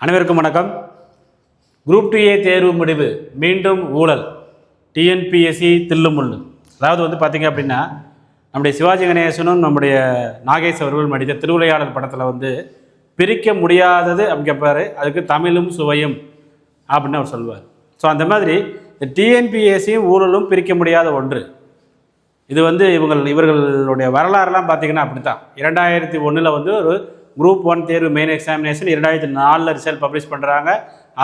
அனைவருக்கும் வணக்கம். Group two ஏ தேர்வு முடிவு. மீண்டும் ஊழல். டிஎன்பிஎஸ்சி தில்லுமுள்ளு அதாவது வந்து பார்த்தீங்க அப்படின்னா நம்முடைய சிவாஜி கணேசனும் நம்முடைய நாகேஷ் அவர்கள் நடித்த திருவிளையாடல் படத்தில் வந்து பிரிக்க முடியாதது அப்படிங்கப்பாரு. அதுக்கு தமிழும் சுவையும் அப்படின்னு அவர் சொல்லுவார். ஸோ அந்த மாதிரி டிஎன்பிஎஸ்சியும் ஊழலும் பிரிக்க முடியாத ஒன்று. இது வந்து இவங்கள் இவர்களுடைய வரலாறுலாம் பார்த்தீங்கன்னா அப்படி தான் இரண்டாயிரத்தி ஒன்றில் வந்து ஒரு குரூப் ஒன் தேர்வு மெயின் எக்ஸாமினேஷன் இரண்டாயிரத்தி நாலில் ரிசல்ட் பப்ளிஷ் பண்ணுறாங்க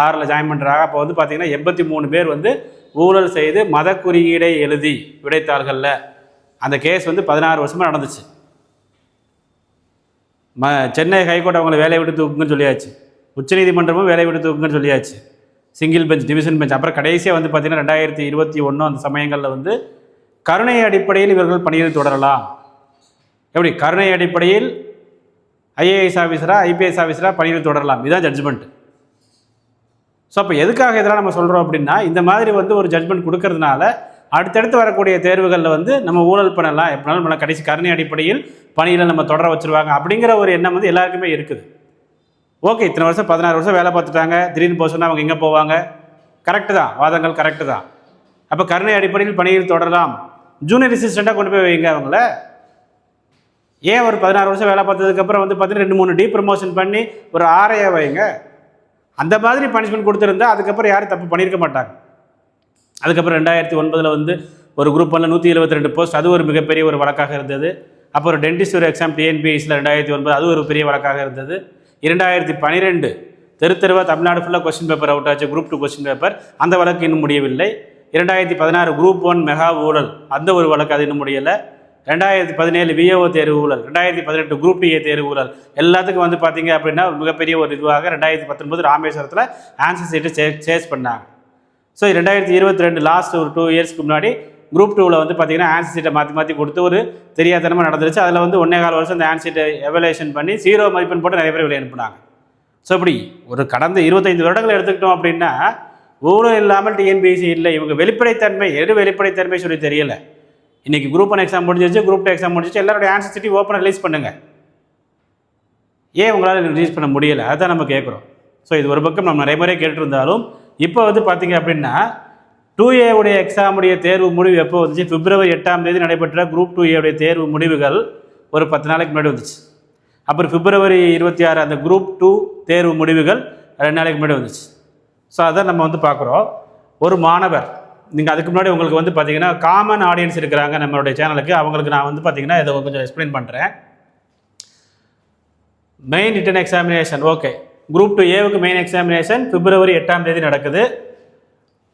ஆறில் ஜாயின் பண்ணுறாங்க அப்போ வந்து பார்த்தீங்கன்னா எண்பத்தி மூணு பேர் வந்து ஊழல் செய்து மத குறியீடை எழுதி விடைத்தாள்களில். அந்த கேஸ் வந்து பதினாறு வருஷமாக நடந்துச்சு. ம சென்னை ஹைகோர்ட் அவங்களை வேலையை விட்டு தூக்குங்கன்னு சொல்லியாச்சு. உச்சநீதிமன்றமும் வேலையை விட்டு தூக்குங்கன்னு சொல்லியாச்சு. சிங்கிள் பெஞ்ச் டிவிஷன் பெஞ்ச் அப்புறம் கடைசியாக வந்து பார்த்திங்கன்னா ரெண்டாயிரத்தி இருபத்தி ஒன்று அந்த சமயங்களில் வந்து கருணை அடிப்படையில் இவர்கள் பணியில் தொடரலாம். எப்படி? கருணை அடிப்படையில் ஐஏஎஸ் ஆஃபீஸராக ஐபிஎஸ் ஆஃபீஸராக பணியில் தொடரலாம். இதுதான் ஜட்ஜ்மெண்ட் ஸோ அப்போ எதுக்காக இதெல்லாம் நம்ம சொல்கிறோம் அப்படின்னா இந்த மாதிரி வந்து ஒரு ஜட்ஜ்மெண்ட் கொடுக்கறதுனால அடுத்தடுத்து வரக்கூடிய தேர்வுகளில் வந்து நம்ம ஊழல் பண்ணலாம். எப்படினாலும் நம்ம கடைசி கருணை அடிப்படையில் பணியில் நம்ம தொடர வச்சுருவாங்க அப்படிங்கிற ஒரு எண்ணம் வந்து எல்லாருக்குமே இருக்குது. ஓகே இத்தனை வருஷம் பதினாறு வருஷம் வேலை பார்த்துட்டாங்க. திடீர்னு போக சொன்னால் அவங்க எங்கே போவாங்க? கரெக்டு தான். வாதங்கள் கரெக்டு தான். அப்போ கருணை அடிப்படையில் பணியில் தொடரலாம். ஜூனியர் அசிஸ்டண்ட்டாக கொண்டு போய் வைங்க அவங்கள. ஏன் ஒரு பதினாறு வருஷம் வேலை பார்த்ததுக்கப்புறம் வந்து பார்த்தீங்கன்னா ரெண்டு மூணு டீ ப்ரமோஷன் பண்ணி ஒரு ஆரையா வைங்க. அந்த மாதிரி பனிஷ்மெண்ட் கொடுத்துருந்தா அதுக்கப்புறம் யாரும் தப்பு பண்ணியிருக்க மாட்டாங்க. அதுக்கப்புறம் ரெண்டாயிரத்தி ஒன்பதில் வந்து ஒரு குரூப் நூற்றி எழுபத்தி ரெண்டு போஸ்ட் அது ஒரு மிகப்பெரிய ஒரு வழக்காக இருந்தது. அப்புறம் டென்டிஸ்ட் ஒரு எக்ஸாம் டிஎன்பிஎஸ்சியில் ரெண்டாயிரத்தி ஒன்பது அது ஒரு பெரிய வழக்காக இருந்தது. இரண்டாயிரத்தி பன்னிரெண்டு தெரு தெருவாக தமிழ்நாடு ஃபுல்லாக கொஸ்டின் பேப்பர் அவுட் ஆச்சு குரூப் டூ கொஸ்டின் பேப்பர் அந்த வழக்கு இன்னும் முடியவில்லை. இரண்டாயிரத்தி பதினாறு குரூப் ஒன் மெகா ஊழல். அந்த ஒரு வழக்கு அது இன்னும் முடியலை. ரெண்டாயிரத்தி பதினேழு விஏஓ தேர்வு ஊழல். ரெண்டாயிரத்தி பதினெட்டு குரூப் டிஏ தேர்வு ஊழல். எல்லாத்துக்கும் வந்து பார்த்தீங்க அப்படின்னா மிகப்பெரிய ஒரு இதுவாக ரெண்டாயிரத்தி பத்தொன்பது ராமேஸ்வரத்தில் ஆன்சர் சீட்டு சே சேஸ் பண்ணாங்க. ஸோ ரெண்டாயிரத்தி இருபத்தி ரெண்டு லாஸ்ட் ஒரு டூ இயர்ஸ்க்கு முன்னாடி குரூப் டூவில் வந்து பார்த்தீங்கன்னா ஆன்சர் சீட்டை மாற்றி மாற்றி கொடுத்து ஒரு தெரியாதனமாக நடந்துருச்சு. அதில் வந்து ஒன்றே கால் வருஷம் அந்த ஆன்சர் சீட்டை எவலேஷன் பண்ணி ஜீரோ மதிப்பெண் போட்டு நிறைய பேர் வெளியே அனுப்புனாங்க. ஸோ இப்படி ஒரு கடந்த இருபத்தைந்து வருடங்கள் எடுத்துக்கிட்டோம் அப்படின்னா ஊழல் இல்லாமல் டிஎன்பிஎஸ்சி இல்லை. இவங்க வெளிப்படைத்தன்மை எது வெளிப்படைத்தன்மை சொல்லி தெரியல. இன்றைக்கி குரூப் ஒன் எக்ஸாம் முடிஞ்சிச்சு குரூப் டூ எக்ஸாம் முடிஞ்சிச்சு எல்லாரோட ஆன்சர் சிட்டி ஓப்பனாக ரிலீஸ் பண்ணுங்கள் ஏன் உங்களால் ரிலீஸ் பண்ண முடியலை? அதுதான் நம்ம கேட்குறோம். ஸோ இது ஒரு பக்கம் நம்ம நிறைய முறை கேட்டிருந்தாலும் இப்போ வந்து பார்த்தீங்க அப்படின்னா டூ ஏ உடைய எக்ஸாமுடைய தேர்வு முடிவு எப்போ வந்துச்சு? பிப்ரவரி எட்டாம் தேதி நடைபெற்ற குரூப் டூ ஏ தேர்வு முடிவுகள் ஒரு பத்து நாளைக்கு முன்னாடி வந்துச்சு. அப்புறம் பிப்ரவரி இருபத்தி ஆறு அந்த குரூப் டூ தேர்வு முடிவுகள் ரெண்டு நாளைக்கு முன்னாடி வந்துச்சு. ஸோ அதான் நம்ம வந்து பார்க்குறோம் ஒரு மாணவர் நீங்கள் அதுக்கு முன்னாடி உங்களுக்கு வந்து பார்த்தீங்கன்னா காமன் ஆடியன்ஸ் இருக்கிறாங்க நம்மளுடைய சேனலுக்கு அவங்களுக்கு நான் வந்து பார்த்தீங்கன்னா இதை கொஞ்சம் எக்ஸ்பிளைன் பண்ணுறேன் main written examination okay group two ஏவுக்கு main examination பிப்ரவரி எட்டாம் தேதி நடக்குது.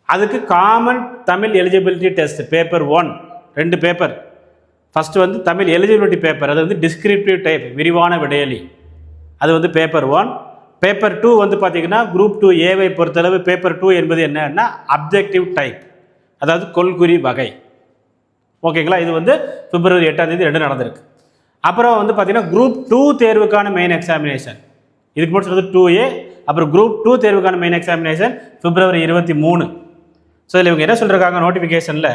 அதுக்கு common Tamil eligibility test paper one ரெண்டு பேப்பர் ஃபஸ்ட்டு வந்து தமிழ் எலிஜிபிலிட்டி பேப்பர் அது வந்து டிஸ்கிரிப்டிவ் டைப் விரிவான விடையலி. அது வந்து பேப்பர் ஒன் பேப்பர் டூ வந்து பார்த்தீங்கன்னா குரூப் டூ ஏவை பொறுத்தளவு பேப்பர் டூ என்பது என்னன்னா அப்ஜெக்டிவ் டைப் அதாவது கொள்குறி வகை. ஓகேங்களா இது வந்து பிப்ரவரி எட்டாம் தேதி ரெண்டு நடந்திருக்கு. அப்புறம் வந்து பார்த்திங்கன்னா குரூப் டூ தேர்வுக்கான மெயின் எக்ஸாமினேஷன் இதுக்கு மட்டும் சொல்றது டூ ஏ அப்புறம் குரூப் டூ தேர்வுக்கான மெயின் எக்ஸாமினேஷன் பிப்ரவரி இருபத்தி மூணு. ஸோ இதில் இவங்க என்ன சொல்லியிருக்காங்க நோட்டிஃபிகேஷனில்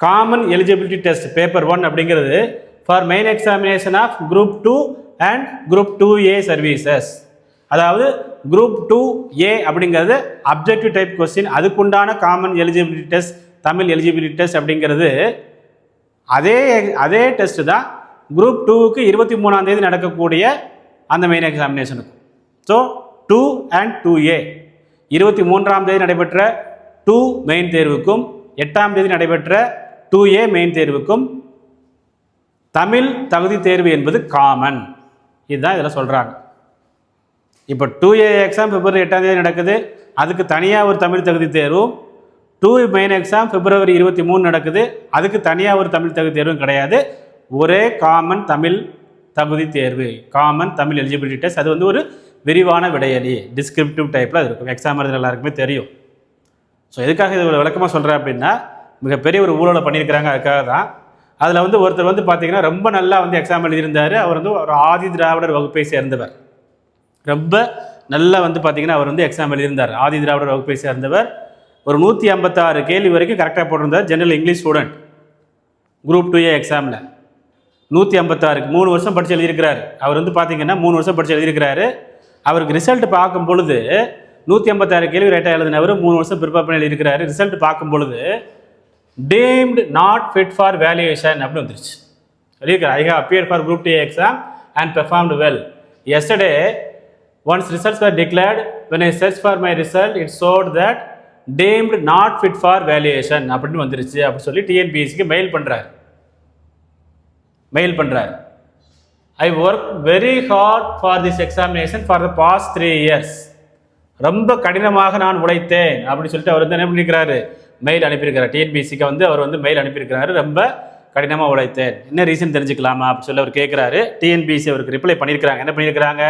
common eligibility test paper one அப்படிங்கிறது for main examination of group two and group two A services அதாவது குரூப் டூ ஏ அப்படிங்கிறது அப்ஜெக்டிவ் டைப் கொஸ்டின் அதுக்குண்டான common eligibility test Tamil eligibility test அப்படிங்கிறது அதே அதே டெஸ்ட்டு தான் குரூப் டூவுக்கு இருபத்தி மூணாம் தேதி நடக்கக்கூடிய அந்த main எக்ஸாமினேஷனுக்கு so two and two A இருபத்தி மூன்றாம் தேதி நடைபெற்ற டூ மெயின் தேர்வுக்கும் எட்டாம் தேதி நடைபெற்ற டூ ஏ மெயின் தேர்வுக்கும் தமிழ் தகுதி தேர்வு என்பது காமன் இதுதான் இதில் சொல்கிறாங்க இப்போ டூ ஏ எக்ஸாம் பிப்ரவரி எட்டாம் தேதி நடக்குது. அதுக்கு தனியாக ஒரு தமிழ் தகுதி தேர்வும் டூ மெயின் எக்ஸாம் பிப்ரவரி இருபத்தி மூணு நடக்குது. அதுக்கு தனியாக ஒரு தமிழ் தகுதி தேர்வும் கிடையாது. ஒரே காமன் தமிழ் தகுதி தேர்வு. காமன் தமிழ் எலிஜிபிலிட்டி டெஸ்ட் அது வந்து ஒரு விரிவான விடையலி டிஸ்கிரிப்டிவ் டைப்பில் அது இருக்கும். எக்ஸாம் எழுதுகிற எல்லாருக்குமே தெரியும். ஸோ எதுக்காக இது விளக்கமாக சொல்கிறேன் அப்படின்னா மிகப்பெரிய ஒரு ஊழலை பண்ணியிருக்கிறாங்க. அதுக்காக தான் அதில் வந்து ஒருத்தர் வந்து பார்த்தீங்கன்னா ரொம்ப நல்லா வந்து எக்ஸாம் எழுதியிருந்தார். அவர் வந்து ஒரு ஆதி திராவிடர் வகுப்பை சேர்ந்தவர். ரொம்ப நல்லா வந்து பார்த்தீங்கன்னா அவர் வந்து எக்ஸாம் எழுதியிருந்தார். ஆதி திராவிடர் வகுப்பை சேர்ந்தவர். ஒரு நூற்றி ஐம்பத்தாறு கேள்வி வரைக்கும் கரெக்டாக போட்டிருந்தார். General English student group two A எக்ஸாமில் நூற்றி ஐம்பத்தாறுக்கு மூணு வருஷம் படித்து எழுதியிருக்கிறாரு. அவர் வந்து பார்த்தீங்கன்னா மூணு வருஷம் படித்து எழுதியிருக்கிறாரு. அவருக்கு ரிசல்ட் பார்க்கும் பொழுது நூற்றி ஐம்பத்தாறு கேள்வி ரைட்டாக எழுதினவர் மூணு வருஷம் ப்ரிப்பேர் பண்ணி எழுதியிருக்கிறாரு. ரிசல்ட் பார்க்கும் பொழுது deemed not fit for valuation அப்படின்னு வந்துருச்சு. எழுதியிருக்காரு I have appear for group D exam and performed well yesterday once results are declared when I search for my result it showed that deemed not fit for valuation அப்படின்னு வந்துருச்சு. அப்படின்னு சொல்லி டிஎன்பிஎஸ்சிக்கு mail பண்ணுறாரு mail பண்ணுறாரு I work very hard for this examination for the past three years ரொம்ப கடினமாக நான் உழைத்தேன் அப்படின்னு சொல்லிட்டு அவர் வந்து என்ன பண்ணிக்கிறாரு மெயில் அனுப்பியிருக்கிறார் டிஎன்பிசிக்கு வந்து அவர் வந்து மெயில் அனுப்பியிருக்கிறாரு. ரொம்ப கடினமாக உழைத்தேன். என்ன ரீசன் தெரிஞ்சுக்கலாமா அப்படின்னு சொல்லி அவர் கேட்குறாரு டிஎன்பிஎஸ்சி அவருக்கு ரிப்ளை பண்ணியிருக்கிறாங்க. என்ன பண்ணியிருக்கிறாங்க?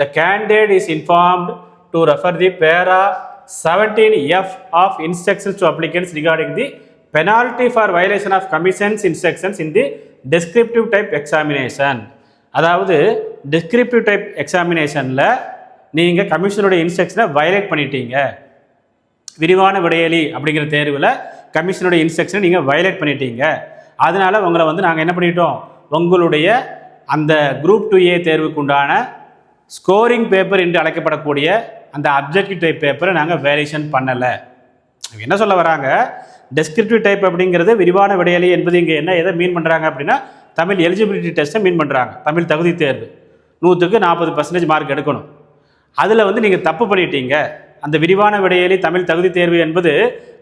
The candidate is informed to refer the para seventeen F of instructions to applicants regarding the penalty for violation of commissions instructions in the descriptive type examination அதாவது டிஸ்கிரிப்டிவ் டைப் எக்ஸாமினேஷனில் நீங்கள் கமிஷனுடைய இன்ஸ்ட்ரக்ஷனை violate பண்ணிட்டீங்க. விரிவான விடையலி அப்படிங்கிற தேர்வில் கமிஷனுடைய இன்ஸ்ட்ரக்ஷனை நீங்கள் வயலேட் பண்ணிட்டீங்க. அதனால உங்களை வந்து நாங்கள் என்ன பண்ணிட்டோம்? உங்களுடைய அந்த குரூப் டூ ஏ தேர்வுக்கு உண்டான ஸ்கோரிங் பேப்பர் என்று அழைக்கப்படக்கூடிய அந்த அப்ஜெக்டிவ் டைப் பேப்பரை நாங்கள் வேரியேஷன் பண்ணலை. என்ன சொல்ல வராங்க? டெஸ்கிரிப்டிவ் டைப் அப்படிங்கிறது விரிவான விடையலி என்பது இங்கே என்ன எதை மீன் பண்ணுறாங்க அப்படின்னா தமிழ் எலிஜிபிலிட்டி டெஸ்ட்டை மீன் பண்ணுறாங்க தமிழ் தகுதி தேர்வு. நூற்றுக்கு நாற்பது பர்சன்டேஜ் மார்க் எடுக்கணும். அதில் வந்து நீங்கள் தப்பு பண்ணிட்டீங்க. அந்த விரிவான விடையலி தமிழ் தகுதி தேர்வு என்பது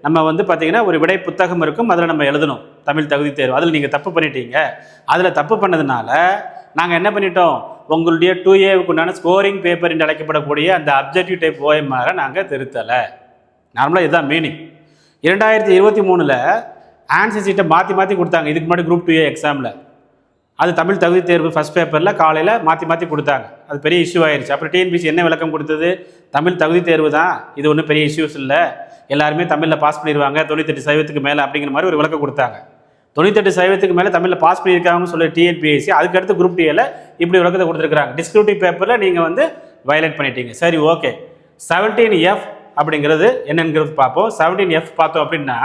நம்ம வந்து பார்த்திங்கன்னா ஒரு விடை புத்தகம் இருக்கும் அதில் நம்ம எழுதணும். தமிழ் தகுதி தேர்வு. அதில் நீங்கள் தப்பு பண்ணிட்டீங்க. அதில் தப்பு பண்ணதுனால நாங்கள் என்ன பண்ணிட்டோம்? உங்களுடைய டூ ஏவுக்கு உண்டான ஸ்கோரிங் பேப்பர் என்று அழைக்கப்படக்கூடிய அந்த அப்ஜெக்டிவ் டைப் ஓஎம்ஆரை நாங்கள் திருத்தலை. நார்மலாக இதுதான் மீனிங் இரண்டாயிரத்தி இருபத்தி மூணில் ஆன்சர் சீட்டை மாற்றி மாற்றி கொடுத்தாங்க. இதுக்கு முன்னாடி குரூப் டூ ஏ எக்ஸாமில் அது தமிழ் தகுதி தேர்வு ஃபஸ்ட் பேப்பரில் காலையில் மாற்றி மாற்றி கொடுத்தாங்க. அது பெரிய இஷ்யூ ஆயிருச்சு. அப்புறம் டிஎன்பிசி என்ன விளக்கம் கொடுத்தது? தமிழ் தகுதி தேர்வு தான். இது ஒன்றும் பெரிய இஷ்யூஸ் இல்லை. எல்லாருமே தமிழில் பாஸ் பண்ணிடுவாங்க தொண்ணூத்தெட்டு சதவீதத்துக்கு மேலே அப்படிங்கிற மாதிரி ஒரு விளக்கம் கொடுத்தாங்க. தொண்ணூத்தெட்டு சதவீதத்துக்கு மேலே தமிழில் பாஸ் பண்ணியிருக்காங்கன்னு சொல்லி டிஎன்பிஎஸ்சி அதுக்கடுத்து குரூப் டிஏல இப்படி விளக்கத்தை கொடுத்துருக்காங்க டிஸ்கிரிப்டிவ் பேப்பரில் நீங்கள் வந்து வயலேட் பண்ணிட்டீங்க. சரி ஓகே செவன்டீன் எஃப் அப்படிங்கிறது என்னங்கிறது பார்ப்போம். செவன்டீன் எஃப் பார்த்தோம் அப்படின்னா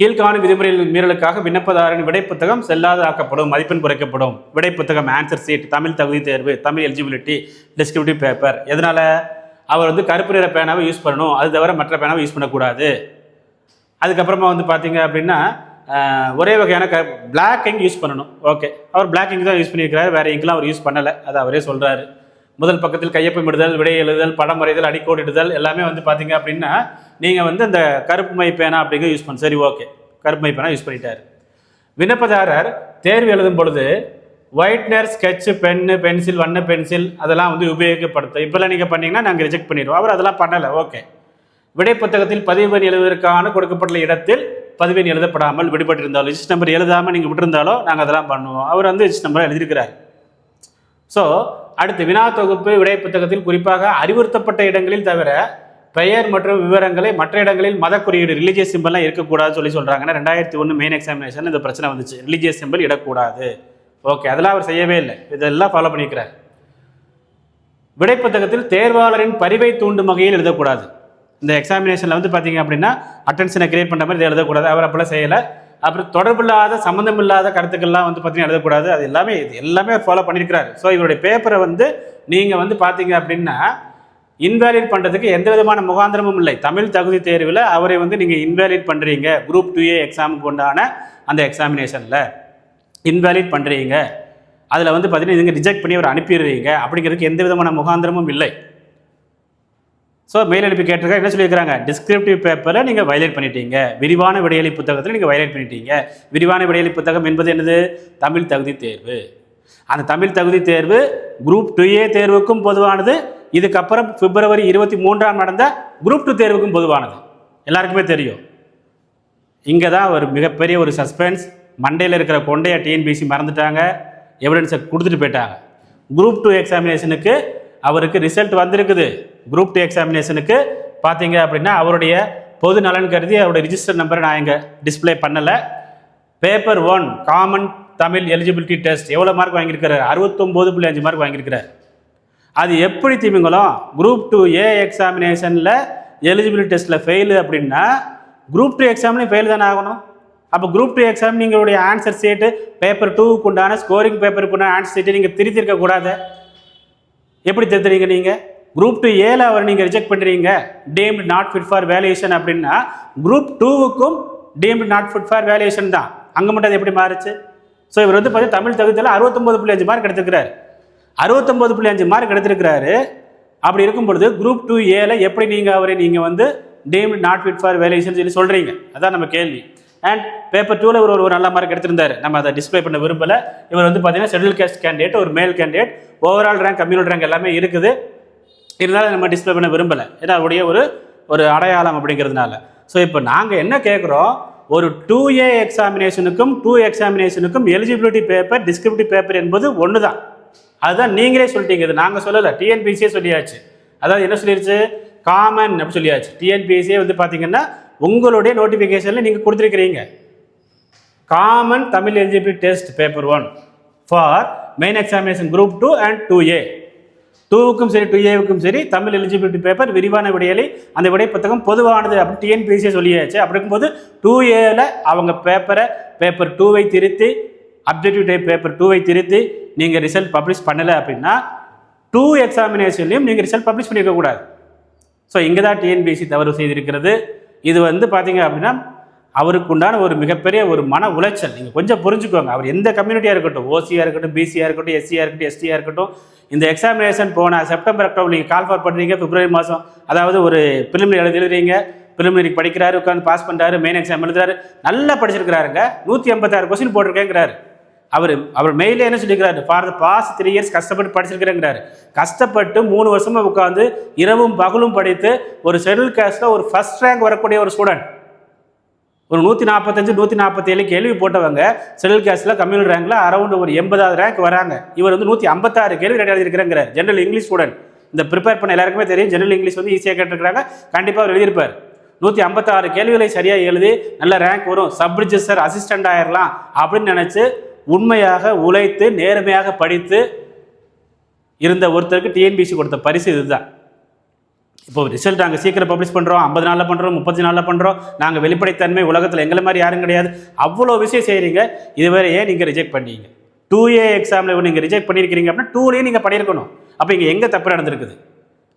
கீழ்காணும் விதிமுறைகள் மீறலுக்காக விண்ணப்பதாரன் விடை புத்தகம் செல்லாததாக்கப்படும் மதிப்பெண் குறைக்கப்படும். விடை புத்தகம் ஆன்சர் சீட் தமிழ் தகுதி தேர்வு தமிழ் எலிஜிபிலிட்டி டிஸ்கிரிப்டிவ் பேப்பர் எதனால? அவர் வந்து கருப்பு நிற பேனாவை யூஸ் பண்ணணும். அது தவிர மற்ற பேனாவை யூஸ் பண்ணக்கூடாது. அதுக்கப்புறமா வந்து பார்த்தீங்க அப்படின்னா ஒரே வகையான க பிளாக் இங்க் யூஸ் பண்ணணும். ஓகே அவர் பிளாக் இங்க் தான் யூஸ் பண்ணியிருக்கிறாரு. வேற இங்க்லாம் அவர் யூஸ் பண்ணலை. அது அவரே சொல்கிறாரு முதல் பக்கத்தில் கையொப்பமிடுதல் விடை எழுதுதல் படம் வரைதல் அடிக்கோடிடுதல் எல்லாமே வந்து பார்த்தீங்க அப்படின்னா நீங்கள் வந்து அந்த கருப்பு மை பேனா அப்படிங்கிற யூஸ் பண்ண. சரி ஓகே கருப்பு மை பேனா யூஸ் பண்ணிட்டார். விண்ணப்பதாரர் தேர்வு எழுதும் பொழுது ஒயிட்னர் ஸ்கெட்ச் பென்னு பென்சில் வண்ண பென்சில் அதெல்லாம் வந்து உபயோகப்படுத்தும். இப்போல்லாம் நீங்கள் பண்ணீங்கன்னா நாங்கள் ரிஜெக்ட் பண்ணிடுவோம். அவர் அதெல்லாம் பண்ணலை ஓகே விடை புத்தகத்தில் பதிவெண் எழுதுவதற்கான கொடுக்கப்பட்டுள்ள இடத்தில் பதிவெண் எழுதப்படாமல் விடுபட்டிருந்தாலும் ரிஜிஸ்ட் நம்பர் எழுதாமல் நீங்கள் விட்டிருந்தாலும் நாங்கள் அதெல்லாம் பண்ணுவோம். அவர் வந்து ரிஜிஸ்ட் நம்பர் எழுதியிருக்கிறார். ஸோ அடுத்து வினா தொகுப்பு விடை புத்தகத்தில் குறிப்பாக அறிவுறுத்தப்பட்ட இடங்களில் தவிர பெயர் மற்றும் விவரங்களை மற்ற இடங்களில் மத குறியீடு ரிலீஜியஸ் சிம்பிள்லாம் இருக்கக்கூடாதுன்னு சொல்லி சொல்கிறாங்கன்னா ரெண்டாயிரத்தி ஒன்று மெயின் எக்ஸாமினேஷன் இந்த பிரச்சனை வந்துச்சு. Religious simple இடக்கூடாது. ஓகே அதெல்லாம் அவர் செய்யவே இல்லை. இதெல்லாம் ஃபாலோ பண்ணியிருக்கிறார் விடை புத்தகத்தில் தேர்வாளரின் பரிவை தூண்டும் வகையில் எழுதக்கூடாது. இந்த எக்ஸாமினேஷனில் வந்து பார்த்தீங்க அப்படின்னா அட்டென்ஷனை கிரியேட் பண்ணுற மாதிரி இதை எழுதக்கூடாது. அவர் அப்படிலாம் செய்யலை. அப்புறம் தொடர்பில்லாத சம்மந்தமில்லாத கருத்துக்கள்லாம் வந்து பார்த்தீங்கன்னா எழுதக்கூடாது. அது எல்லாமே இது எல்லாமே ஃபாலோ பண்ணியிருக்கிறாரு ஸோ இவருடைய பேப்பரை வந்து நீங்கள் வந்து பார்த்தீங்க அப்படின்னா இன்வேலிட் பண்ணுறதுக்கு எந்த விதமான முகாந்திரமும் இல்லை. தமிழ் தகுதி தேர்வில் அவரை வந்து நீங்கள் இன்வேலிட் பண்ணுறீங்க குரூப் டூ ஏ எக்ஸாமுக்கு உண்டான அந்த எக்ஸாமினேஷனில் இன்வேலிட் பண்ணுறீங்க அதில் வந்து பார்த்தீங்கன்னா இதுங்க ரிஜெக்ட் பண்ணி அவர் அனுப்பிடுறீங்க. அப்படிங்கிறதுக்கு எந்த விதமான முகாந்திரமும் இல்லை. ஸோ மெயில் அனுப்பி கேட்டிருக்காங்க. என்ன சொல்லியிருக்கிறாங்க? டிஸ்கிரிப்டிவ் பேப்பரை நீங்கள் வயலேட் பண்ணிட்டீங்க. விரிவான விடையளி புத்தகத்தில் நீங்கள் வயலேட் பண்ணிட்டீங்க. விரிவான விடையலி புத்தகம் என்பது என்னது? தமிழ் தகுதி தேர்வு. அந்த தமிழ் தகுதி தேர்வு குரூப் டூ ஏ தேர்வுக்கும் பொதுவானது. இதுக்கப்புறம் பிப்ரவரி இருபத்தி மூன்றாம் நடந்த குரூப் டூ தேர்வுக்கும் பொதுவானது. எல்லாருக்குமே தெரியும். இங்கே தான் ஒரு மிகப்பெரிய ஒரு சஸ்பென்ஸ் மண்டையில் இருக்கிற கொண்டையை டிஎன்பிசி மறந்துட்டாங்க. எவிடன்ஸை கொடுத்துட்டு போயிட்டாங்க. குரூப் டூ எக்ஸாமினேஷனுக்கு அவருக்கு ரிசல்ட் வந்திருக்குது. குரூப் டூ எக்ஸாமினேஷனுக்கு பார்த்தீங்க அப்படின்னா அவருடைய பொது நலன் கருதி அவருடைய ரிஜிஸ்டர் நம்பரை நான் இங்கே டிஸ்ப்ளே பண்ணலை. Paper one common Tamil eligibility test எவ்வளோ மார்க் வாங்கியிருக்கிறார்? அறுபத்தொம்போது புள்ளி அஞ்சு மார்க் வாங்கியிருக்கிறார். அது எப்படி திமிங்கலம் குரூப் டூ ஏ எக்ஸாமினேஷனில் எலிஜிபிலிட்டி டெஸ்ட்டில் ஃபெயிலு அப்படின்னா குரூப் டூ எக்ஸாம்லேயும் ஃபெயில் தானே ஆகணும்? அப்போ குரூப் டூ எக்ஸாம் நீங்களுடைய ஆன்சர் சீட்டு பேப்பர் டூவுக்கு உண்டான ஸ்கோரிங் பேப்பருக்கு உண்டான ஆன்சர் சீட்டை நீங்கள் திருத்திருக்க கூடாது. எப்படி திருத்துறீங்க நீங்கள் குரூப் டூ ஏல அவர் நீங்கள் ரிஜெக்ட் பண்ணுறீங்க deemed not fit for valuation அப்படின்னா group டூவுக்கும் deemed not fit for valuation தான். அங்கே மட்டும் அது எப்படி மாறுச்சு? ஸோ இவர் வந்து பார்த்தீங்கன்னா தமிழ் தகுதியில் அறுபத்தொம்பது புள்ளி அஞ்சு மார்க் எடுத்துக்கிறார் அறுபத்தொம்பது புள்ளி அஞ்சு மார்க் எடுத்துருக்கிறாரு. அப்படி இருக்கும் பொழுது குரூப் டூ ஏல எப்படி நீங்கள் அவரை நீங்கள் வந்து deemed not fit for valuation சொல்லி சொல்கிறீங்க அதான் நம்ம கேள்வி. அண்ட் பேப்பர் டூவில் இவர் ஒரு நல்ல மார்க் எடுத்திருந்தாரு. நம்ம அதை டிஸ்ப்ளே பண்ண விரும்பல. இவர் வந்து பார்த்தீங்கன்னா ஷெட்யூல் கேஸ்ட் கேண்டிடேட் ஒரு male candidate overall rank community rank எல்லாமே இருக்குது. இருந்தாலும் நம்ம டிஸ்ப்ளே பண்ண விரும்பலை. ஏன்னா அவருடைய ஒரு ஒரு அடையாளம் அப்படிங்கிறதுனால. ஸோ இப்போ நாங்கள் என்ன கேட்குறோம் ஒரு டூ ஏ எக்ஸாமினேஷனுக்கும் டூ எக்ஸாமினேஷனுக்கும் எலிஜிபிலிட்டி பேப்பர் டிஸ்கிரிப்டிவ் பேப்பர் என்பது ஒன்று தான் அதுதான் நீங்களே சொல்லிட்டீங்க. இது நாங்கள் சொல்லலை. டிஎன்பிசியே சொல்லியாச்சு. அதாவது என்ன சொல்லிருச்சு? காமன் அப்படி சொல்லியாச்சு. டிஎன்பிசியே வந்து பார்த்தீங்கன்னா உங்களுடைய நோட்டிஃபிகேஷனில் நீங்கள் கொடுத்துருக்கிறீங்க. Common Tamil eligibility test paper one for main examination group two and two A டூவுக்கும் சரி டூ ஏவுக்கும் சரி தமிழ் எலிஜிபிலிட்டி பேப்பர் விரிவான விடையலை அந்த விடை புத்தகம் பொதுவானது அப்படின்னு டிஎன்பிசியே சொல்லியாச்சு. அப்படி இருக்கும்போது டூ ஏல அவங்க பேப்பரை பேப்பர் டூவை திருத்தி அப்ஜெக்டிவ் டைப் பேப்பர் டூவை திருத்தி நீங்கள் ரிசல்ட் பப்ளிஷ் பண்ணலை அப்படின்னா டூ எக்ஸாமினேஷன்லையும் நீங்கள் ரிசல்ட் பப்ளிஷ் பண்ணியிருக்கக்கூடாது ஸோ இங்கே தான் டிஎன்பிஎஸ்சி தவறு செய்திருக்கிறது. இது வந்து பார்த்தீங்க அப்படின்னா அவருக்கு உண்டான ஒரு மிகப்பெரிய ஒரு மன உளைச்சல். நீங்கள் கொஞ்சம் புரிஞ்சுக்கோங்க. அவர் எந்த கம்யூனிட்டியாக இருக்கட்டும் ஓசியாக இருக்கட்டும் பிசியாக இருக்கட்டும் எஸ்சியாக இருக்கட்டும் எஸ்டியாக இருக்கட்டும் இந்த எக்ஸாமினேஷன் போன செப்டம்பர் அக்டோபர் நீங்கள் கால் ஃபார் பண்ணுறீங்க பிப்ரவரி மாதம் அதாவது ஒரு பிலிமினரி எழுதி எழுதுறீங்க. பிலிமினரி படிக்கிறாரு உட்காந்து பாஸ் பண்ணுறாரு மெயின் எக்ஸாம் எழுதுறாரு. நல்லா படிச்சிருக்கிறாருங்க. நூற்றி எண்பத்தாறு கொஸ்டின் போட்டிருக்கேங்கிறாரு. அவர் அவர் மெயிலே என்ன சொல்லிக்கிறாரு for the past three years கஷ்டப்பட்டு படிச்சிருக்கிறேங்கிறாரு. கஷ்டப்பட்டு மூணு வருஷமாக உட்காந்து இரவும் பகலும் படித்து ஒரு ஷெடியூல் கேஸ்ட்டில் ஒரு ஃபர்ஸ்ட் ரேங்க் வரக்கூடிய ஒரு ஸ்டூடெண்ட் ஒரு நூற்றி நாற்பத்தஞ்சு நூற்றி நாற்பத்தேழு கேள்வி போட்டவங்க செடல் கேஸில் கம்யூனல் ரேங்கில் அரௌண்ட் ஒரு எண்பதாவது ரேங்க் வராங்க. இவர் வந்து நூற்றி ஐம்பத்தாறு கேள்வி ரெடி எழுதியிருக்கிறாங்கிறார் ஜென்ரல் இங்கிலீஷ் ஸ்டூடெண்ட் இந்த ப்ரிப்பேர் பண்ண எல்லாருக்குமே தெரியும். ஜென்ரல் இங்கிலீஷ் வந்து ஈஸியாக கேட்டிருக்கிறாங்க. கண்டிப்பாக அவர் எழுதியிருப்பார். நூற்றி ஐம்பத்தாறு கேள்விகளை சரியாக எழுதி நல்ல ரேங்க் வரும். சப் ரிஜிஸ்டர் அசிஸ்டண்ட் ஆயிடலாம் அப்படின்னு நினச்சி உண்மையாக உழைத்து நேர்மையாக படித்து இருந்த ஒருத்தருக்கு டிஎன்பிசி கொடுத்த பரிசு இதுதான். இப்போ ரிசல்ட் நாங்கள் சீக்கிரம் பப்ளிஷ் பண்ணுறோம் ஐம்பது நாளில் பண்ணுறோம் முப்பத்தி நாளில் பண்ணுறோம் நாங்கள் வெளிப்படைத்தன்மை உலகத்தில் எங்களை மாதிரி யாரும் கிடையாது. அவ்வளோ விஷயம் செய்கிறீங்க இதுவரை ஏன் நீங்கள் ரிஜெக்ட் பண்ணீங்க? டூ ஏ எக்ஸாமில் நீங்கள் ரிஜெக்ட் பண்ணியிருக்கிறீங்க அப்படின்னா டூலேயும் நீங்கள் பண்ணியிருக்கணும் அப்போ இங்கே எங்கே தப்பு நடந்திருக்குது?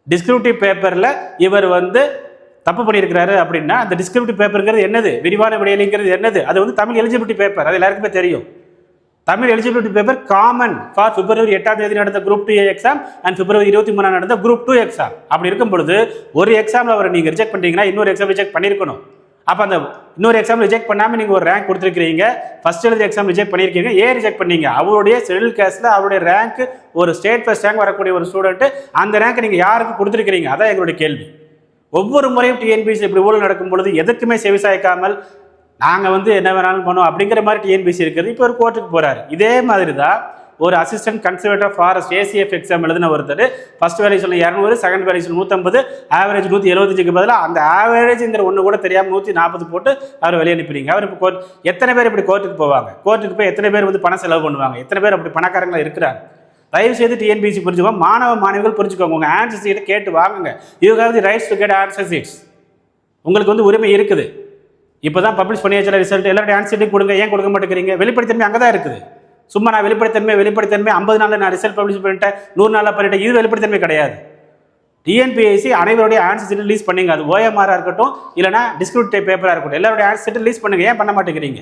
டிஸ்கிரிப்டிவ் பேப்பரில் இவர் வந்து தப்பு பண்ணியிருக்கிறாரு அப்படின்னா அந்த டிஸ்கிரிப்டிவ் பேப்பருங்கிறது என்னது? விரிவான விடையலிங்கிறது என்னது? அது வந்து தமிழ் எலிஜிபிலிட்டி பேப்பர் அது எல்லாருக்குமே தெரியும். Tamil eligibility paper common for பிப்ரவரி எட்டாம் தேதி நடந்த குரூப் டூ எக்ஸாம் அண்ட் பிப்ரவரி இருபத்தி மூணாம் நடந்த குரூப் டூ எக்ஸாம் அப்படி இருக்கும் பொழுது ஒரு எக்ஸாமில் அவரை நீங்கள் ரிஜெக்ட் பண்ணுறீங்கன்னா இன்னொரு எக்ஸாம் ரிஜெக்ட் பண்ணியிருக்கணும். அப்போ அந்த இன்னொரு எக்ஸாம் ரிஜெக்ட் பண்ணாமல் நீங்கள் ஒரு ரேங்க் கொடுத்துருக்கீங்க ஃபர்ஸ்ட் எழுதி எக்ஸாம் ரிஜெக்ட் பண்ணியிருக்கீங்க. ஏன் ரிஜெக்ட் பண்ணீங்க? அவருடைய ஷெடியூல் கேஸில் அவருடைய ரேங்க் ஒரு ஸ்டேட் ஃபர்ஸ்ட் ரேங்க் வரக்கூடிய ஒரு ஸ்டூடெண்ட்டு அந்த ரேங்க் நீங்கள் யாருக்கு கொடுத்துருக்கிறீங்க? அதான் எங்களுடைய கேள்வி. ஒவ்வொரு முறையும் டிஎன்பிசி இப்படி ஊழல் நடக்கும் பொழுது எதுக்குமே செவிசாய்க்காமல் நாங்கள் வந்து என்ன வேணாலும் பண்ணுவோம் அப்படிங்கிற மாதிரி டிஎன்பிசி இருக்குது இப்போ ஒரு கோர்ட்டுக்கு போகிறாரு இதே மாதிரி தான் ஒரு assistant conservator forest ACF exam எழுதின ஒருத்தர் ஃபர்ஸ்ட் வேல்யூஷன் இரநூறு செகண்ட் வேல்யூஷன் நூற்றம்பது ஆவரேஜ் நூற்றி எழுபத்தஞ்சுக்கு பதிலாக அந்த ஆவரேஜ்ங்கிற ஒன்று கூட தெரியாமல் நூற்றி நாற்பது போட்டு அவர் வெளியே அனுப்புறீங்க அவர் இப்போ கோர்ட் எத்தனை பேர் இப்படி கோர்ட்டுக்கு போவாங்க? கோர்ட்டுக்கு போய் எத்தனை பேர் வந்து பணம் செலவு பண்ணுவாங்க? எத்தனை பேர் அப்படி பணக்காரங்களாக இருக்கிறாங்க? தயவு செய்து டிஎன்பிசி புரிஞ்சுக்கோங்க. மாணவ மாணவிகள் புரிஞ்சுக்கோங்க. உங்கள் ஆன்சர் சீட்டை கேட்டு வாங்குங்க. You have the rights to get answer sheets உங்களுக்கு வந்து உரிமை இருக்குது. இப்போ தான் பப்ளிஷ் பண்ணி ரிசல்ட் எல்லாருடைய ஆன்சர் கொடுங்க. ஏன் கொடுக்க மாட்டேங்கிறீங்க? வெளிப்படைத்தன்மை அங்கே தான் இருக்குது. சும்மா நான் வெளிப்படைத்தன்மை வெளிப்படைத்தன்மை ஐம்பது நாளில் நான் ரிசல்ட் பப்ளிஷ் பண்ணிட்டேன் நூறு நாளில் பண்ணிட்டேன் இது வெளிப்படைத்தன்மை கிடையாது. டிஎன்பிஎஸ்சி அனைவருடைய ஆன்சர் சீட் ரிலீஸ் பண்ணுங்க. அது ஓஎம்ஆராக இருக்கட்டும் இல்லைனா டிஸ்கிரிப்டிவ் பேப்பராக இருக்கட்டும். எல்லாருடைய ஆன்சர் சீட் ரிலீஸ் பண்ணுங்க. ஏன் பண்ண மாட்டேங்கிறீங்க?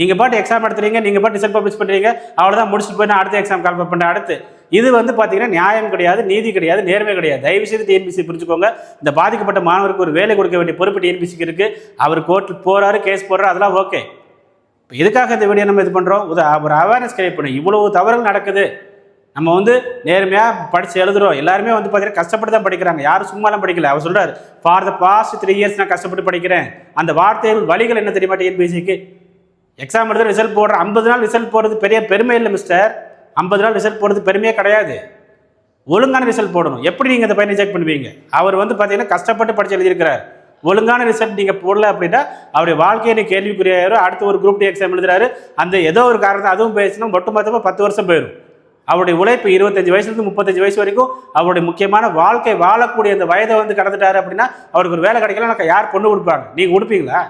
நீங்கள் பாட்டு எக்ஸாம் எடுத்துறீங்க நீங்கள் பாட்டு ரிசல்ட் பப்ளிஷ் பண்ணுறீங்க அவ்வளோதான் முடிச்சுட்டு போய் நான் அடுத்த எக்ஸாம் கால் பண்ண அடுத்து இது வந்து பார்த்தீங்கன்னா நியாயம் கிடையாது நீதி கிடையாது நேர்மை கிடையாது. தயவு செய்து டிஎன்பிசி புரிஞ்சுக்கோங்க. இந்த பாதிக்கப்பட்ட மாணவருக்கு ஒரு வேலை கொடுக்க வேண்டிய பொறுப்பு டிஎன்பிசிக்கு இருக்குது அவர் கோர்ட்டு போகிறாரு கேஸ் போடுறாரு அதெல்லாம் ஓகே இப்போ எதுக்காக இந்த வீடியோ நம்ம இது பண்ணுறோம் ஒரு அவேர்னஸ் கிரியேட் பண்ணும் இவ்வளவு தவறுகள் நடக்குது. நம்ம வந்து நேர்மையாக படித்து எழுதுறோம். எல்லாருமே வந்து பார்த்தீங்கன்னா கஷ்டப்பட்டு தான் படிக்கிறாங்க. யாரும் சும்மாலாம் படிக்கல. அவர் சொல்றாரு for the past three years நான் கஷ்டப்பட்டு படிக்கிறேன். அந்த வார்த்தைகள் வழிகள் என்ன தெரியுமா டிஎன்பிசிக்கு எக்ஸாம் எடுத்து ரிசல்ட் போடுற ஐம்பது நாள் ரிசல்ட் போடுறது பெரிய பெருமை இல்லை மிஸ்டர் ஐம்பது நாள் ரிசல்ட் போடுறது பெருமையே கிடையாது. ஒழுங்கான ரிசல்ட் போடணும். எப்படி நீங்கள் இந்த பையனை ரிஜெக்ட் பண்ணுவீங்க? அவர் வந்து பார்த்தீங்கன்னா கஷ்டப்பட்டு படிச்சு எழுதியிருக்கிறார். ஒழுங்கான ரிசல்ட் நீங்கள் போடல அப்படின்னா அவருடைய வாழ்க்கையை கேள்விக்குரியாயிரும் அடுத்து ஒரு குரூப் டி எக்ஸாம் எழுதுறாரு. அந்த ஏதோ ஒரு காரணத்தை அதுவும் போயிடுச்சுன்னா ஒட்டு மொத்தமாக பத்து வருஷம் போயிடும் அவருடைய உழைப்பு இருபத்தஞ்சு வயசுலேருந்து முப்பத்தஞ்சு வயசு வரைக்கும் அவருடைய முக்கியமான வாழ்க்கை வாழக்கூடிய அந்த வயதை வந்து கடந்துட்டாரு அப்படின்னா அவருக்கு ஒரு வேலை கிடைக்கல யார் பொண்ணு கொடுப்பாங்க? நீங்கள் கொடுப்பீங்களா?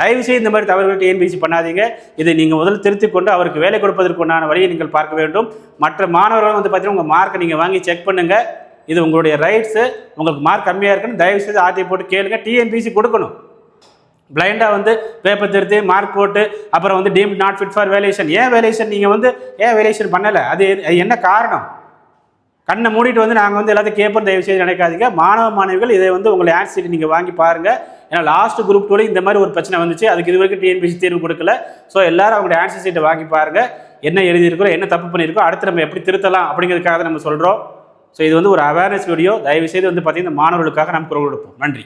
தயவுசெய்து இந்த மாதிரி தவறுகள் டிஎன்பிசி பண்ணாதீங்க. இதை நீங்கள் முதல்ல திருத்திக் கொண்டு அவருக்கு வேலை கொடுப்பதற்குண்டான வழியை நீங்கள் பார்க்க வேண்டும். மற்ற மாணவர்கள் வந்து பார்த்தீங்கன்னா உங்கள் மார்க்கை நீங்கள் வாங்கி செக் பண்ணுங்க. இது உங்களுடைய ரைட்ஸு உங்களுக்கு மார்க் கம்மியாக இருக்குன்னு தயவு செய்து ஆர்டி போட்டு கேளுங்க. டிஎன்பிசி கொடுக்கணும். பிளைண்டாக வந்து பேப்பர் திருத்தி மார்க் போட்டு அப்புறம் வந்து deem not fit for valuation ஏன் வேலேஷன் நீங்கள் வந்து ஏன் வேலேஷன் பண்ணலை? அது அது என்ன காரணம்? கண்ணை மூடிட்டு வந்து நாங்கள் வந்து எல்லாத்தையும் கேட்போம் தயவு செய்து நினைக்காதீங்க. மாணவ மாணவிகள் இதை வந்து உங்களை ஆன்சர் சீட் நீங்கள் வாங்கி பாருங்கள் ஏன்னா லாஸ்ட் குரூப் டூல இந்த மாதிரி ஒரு பிரச்சனை வந்துச்சு. அதுக்கு இது வரைக்கும் டிஎன்பிசி தீர்வு கொடுக்கல. ஸோ எல்லாரும் அவங்களுடைய ஆன்சர் சீட்டை வாங்கி பாருங்கள் என்ன எழுதியிருக்கோ என்ன தப்பு பண்ணியிருக்கோ அடுத்து நம்ம எப்படி திருத்தலாம் அப்படிங்கிறதுக்காக தான் நம்ம சொல்கிறோம் ஸோ இது வந்து ஒரு அவேர்னஸ் வீடியோ தயவு செய்து வந்து பார்த்தீங்கன்னா மாணவர்களுக்காக நம்ம குரல் கொடுப்போம். நன்றி.